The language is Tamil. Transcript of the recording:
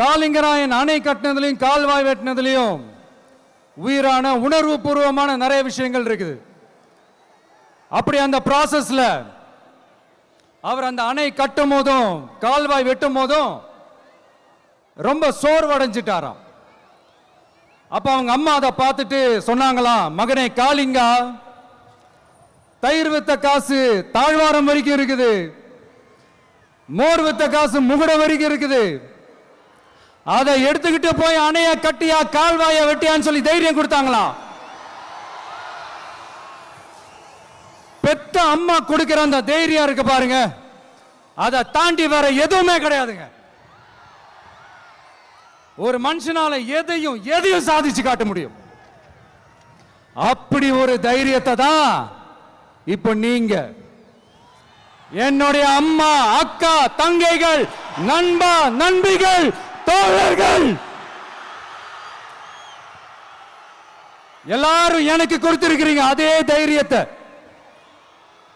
காலிங்கராயன் அணை கட்டினதுலையும் கால்வாய் வெட்டினதுலையும் உயிரான உணர்வு பூர்வமான நிறைய விஷயங்கள் இருக்குது. அப்படி அந்த ப்ராசஸ்ல அவர் அந்த அணை கட்டும் போதும் கால்வாய் வெட்டும் போதும் ரொம்ப சோர்வடைஞ்சிட்டாராம். அப்ப அவங்க அம்மா அதை பார்த்துட்டு சொன்னாங்களாம் மகனே காளிங்கா தயிர் வித்த காசு தாழ்வாரம் வரைக்கும் இருக்குது. மோர் வித்த காசு முகுட வரைக்கும் இருக்குது. அதை எடுத்துக்கிட்டு போய் அணைய கட்டியா கால்வாய வெட்டியான்னு சொல்லி தைரியம் கொடுத்தாங்களா? பெத்த அம்மா கொடுக்கிற அந்த தைரியம் இருக்கு பாருங்க. அதை தாண்டி வேற எதுவுமே கிடையாதுங்க. ஒரு மனுஷனால எதையும் எதையும் சாதிச்சு காட்ட முடியும். அப்படி ஒரு தைரியத்தை தான் இப்போ நீங்க என்னுடைய அம்மா அக்கா தங்கைகள் நண்பா நண்பிகள் தோழர்கள்! எல்லாரும் எனக்கு கொடுத்திருக்கிறீங்க அதே தைரியத்தை.